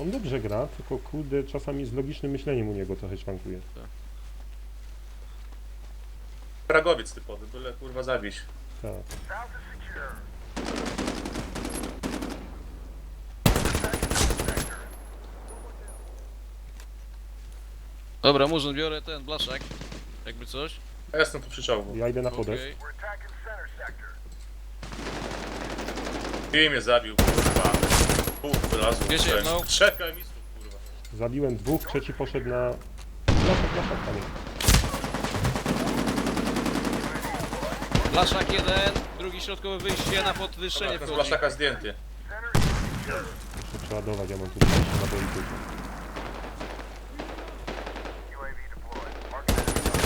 On dobrze gra, tylko kurde, czasami z logicznym myśleniem u niego trochę szwankuje. Kragowiec typowy, byle kurwa zabić. Tak. Dobra, murzyn, biorę ten blaszak. Jakby coś. A ja jestem tu przy czołgu. Ja idę na podest. Okej. I mnie zabił, kurwa. Pół wylazł. Wiecie, Trzech- no. Trzech emisów, kurwa. Zabiłem dwóch, trzeci poszedł na... Blaszak, blaszak, panie. Blaszak jeden, drugi środkowe wyjście na podwyższenie Dobra, ten wchodzi. blaszaka zdjęty. Muszę przeładować, ja mam tu 20 naboi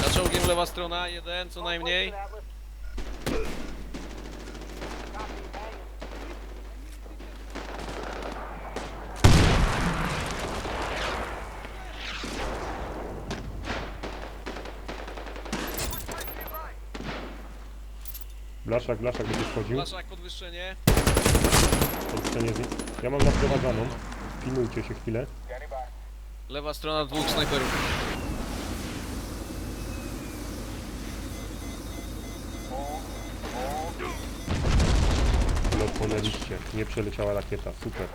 Za czołgiem lewa strona, jeden co najmniej. Blaszak, blaszak będzie wchodził. Blaszak podwyższenie. Podstanie z... Ja mam naprowadzaną. Pilnujcie się chwilę. Lewa strona dwóch snajperów. Lot ponęliście. Nie przeleciała rakieta. Super.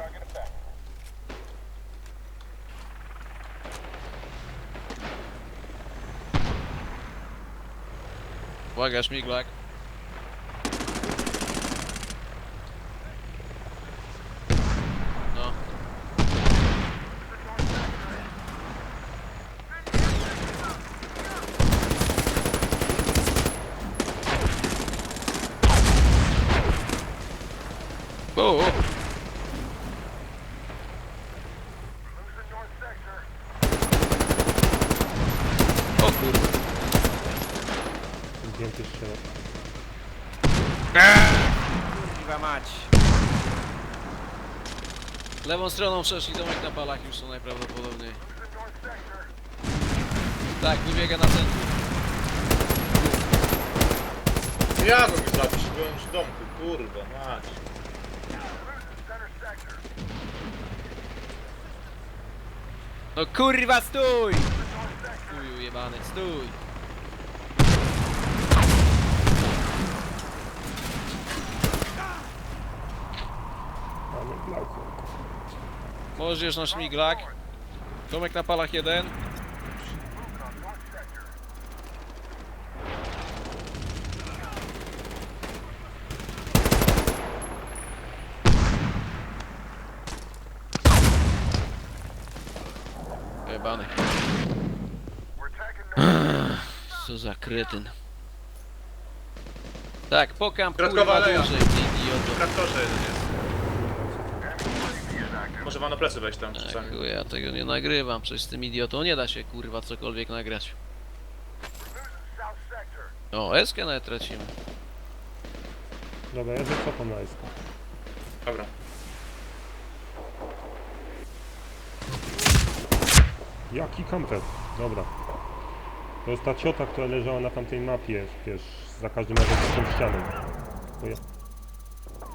Uwaga, śmiglak. No. O, o. O kurde. Zdjęty strzelec. Kurwa mać. Lewą stroną przeszli domek na palach już są najprawdopodobniej. Tak, wybiega na centrum. Ja go nie zabić, byłem przy domku, kurwa, mać. No kurwa stój! Chuju jebany, stój! Blauku. Możesz na śmiglak. Domek na palach jeden. Jebany. Co za kretyn. Tak, pokam Środkowa kurwa aleja. dłużej, ty idioto. Traktorze jeden jest. Może wam na plecy wejść tam Tak, czasami. chuj, ja tego nie nagrywam, przecież z tym idiotą nie da się kurwa cokolwiek nagrać. O, eskę nawet tracimy. Dobra, ja zacofam na eskę. Dobra. Jaki kamper? Dobra. To jest ta ciota, która leżała na tamtej mapie, wiesz, za każdym razem z tą ścianą. Ja...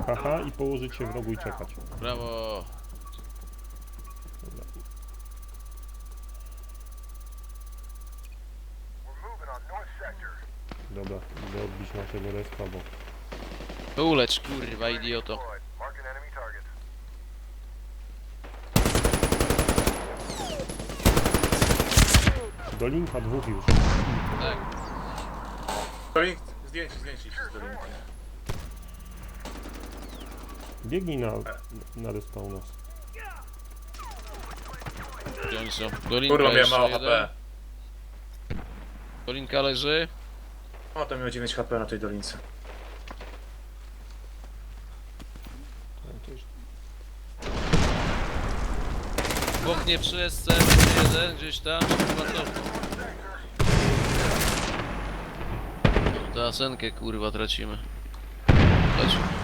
Haha, i położyć się w rogu i czekać. Brawo. Dobra, idę odbić naszego respa, bo... Ulecz kurwa idioto. Do linka dwóch już. Tak. Dolink, zdjęci, zdjęci się z dolinki. Biegnij na, na respa u nas. Gdzie oni są? Dolinka Kurwa, miałem jeszcze mało jeden. HP. Dolinka leży. O, to miał 9 HP na tej dolince. To. Bochnie przy SC, jeden gdzieś tam, chyba cofnął. Ta senkę kurwa tracimy. Chodź.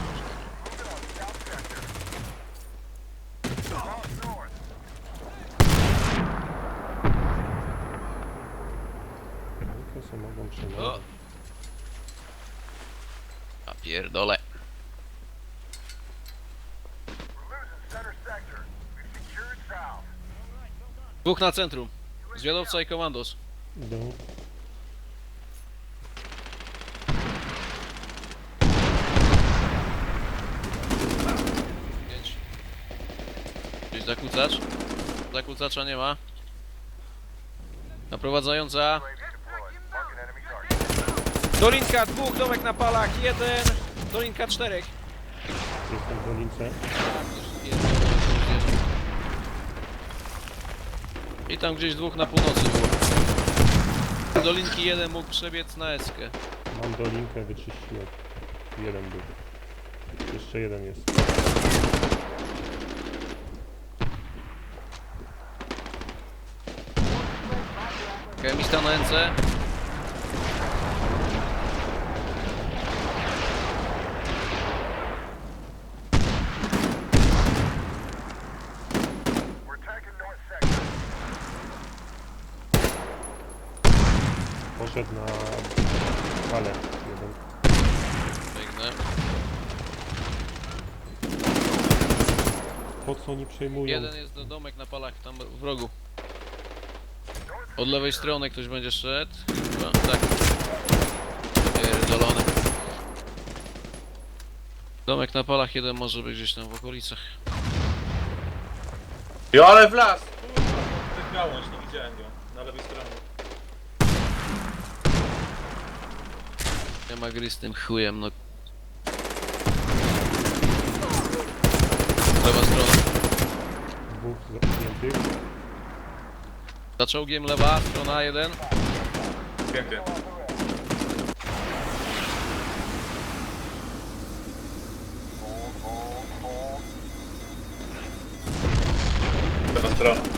Dwóch na centrum. Zwiadowca i komandos. Pięć. Gdzieś zakłócacz? Zakłócacza nie ma. Naprowadzająca. Dolinka, dwóch, domek na palach, jeden, dolinka czterech. Jestem w dolince. I tam gdzieś dwóch na północy było. Dolinki jeden mógł przebiec na eskę. Mam dolinkę, wyczyściłem. Jeden był. Jeszcze jeden jest. Chemista na NC. Poszedł na falę. Jeden. Biegnę. Po co oni przejmują? Jeden jest do domek na palach tam w rogu. Od lewej strony ktoś będzie szedł. Chyba, tak. Pierdolony. Domek na palach jeden może być gdzieś tam w okolicach. Jo, ale w las! Kurwa, Ty gałąź, nie widziałem go. Na lewej stronie. Nie ma gry z tym chujem, no. Lewa strona. Dwóch zamkniętych. Za czołgiem lewa, strona jeden. Pięknie. Lewa strona.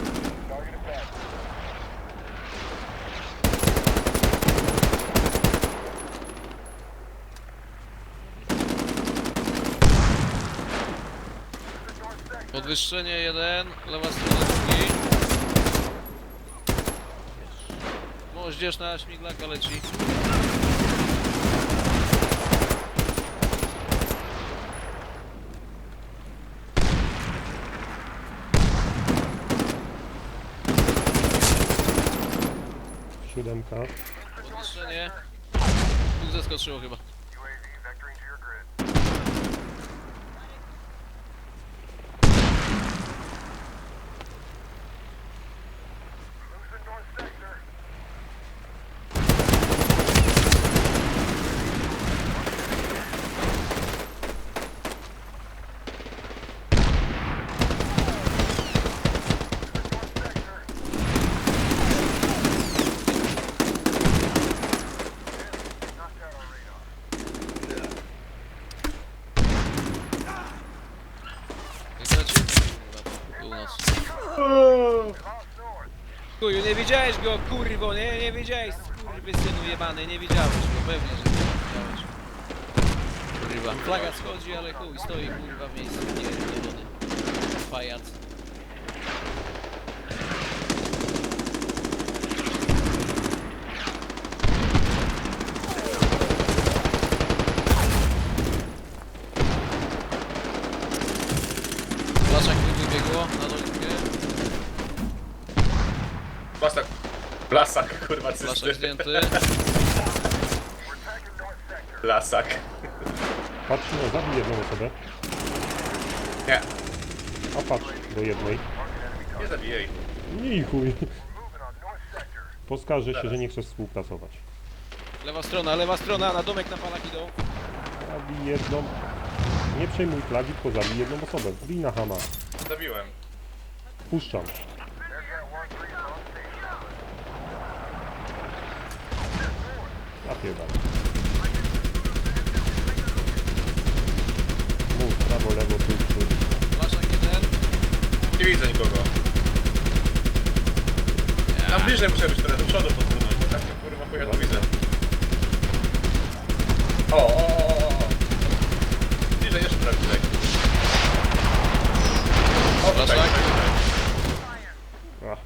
Podwyższenie jeden, lewa strona drugi. Moździerz na śmiglaka leci. Siódemka. Podwyższenie. Tu zeskoczyło chyba. Jak leci? Północ. Kuju, nie widziałeś go, kurwo, nie, nie widziałeś, kurwy synu jebany, nie widziałeś go, Pewnie, że nie widziałeś. Kurwa. Flaga schodzi, ale chuj, stoi kurwa w miejscu. Pierdolony. Pajac. Blaszak mi wybiegło na dolinkę. Blasak. Blasak, kurwa, cysty. zdjęty. Blasak. Patrz, no zabij jedną osobę. Nie, A patrz do jednej. nie zabijaj. Nie i chuj. Poskarżę się, że nie chcesz współpracować. Lewa strona, lewa strona, na domek na palach idą. Zabij jedną. Nie przejmuj flagi, tylko zabij jedną osobę. Bij na hama. Zabiłem. Puszczam. Napierdam. Mów, prawo, lewo, tu, tu. Blaszak jeden. Nie widzę nikogo. Na bliżej muszę być trochę do przodu bo tak kurwa chuja to widzę. O, o, o, o, o. Bliżej, jeszcze trochę bliżej. O, tutaj, tutaj. Ach.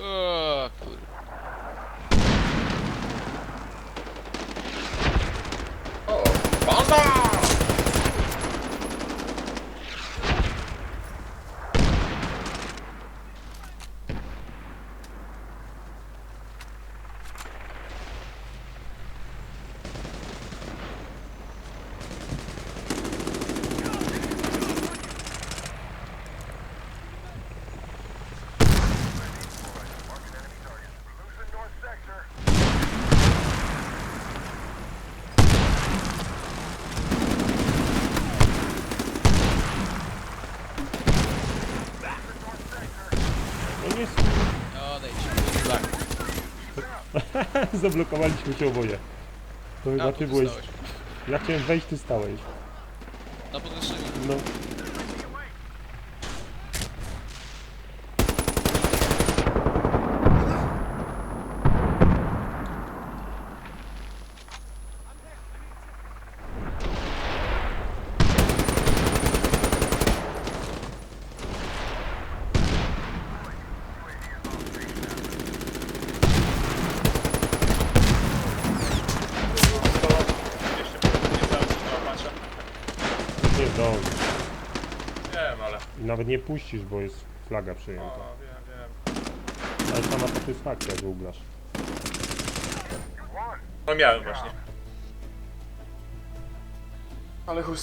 O, kurwa. O, Zablokowaliśmy się oboje. To chyba ty tu byłeś... Ja chciałem wejść, ty stałeś. Na podwyższeniu. No. Jeszcze nie zdałem sobie łapacza. Nie zdążysz. Wiem, ale... I nawet nie puścisz, bo jest flaga przyjęta. O, wiem, wiem. Ale sama satysfakcja, że ugrasz. No miałem właśnie. Ale chuj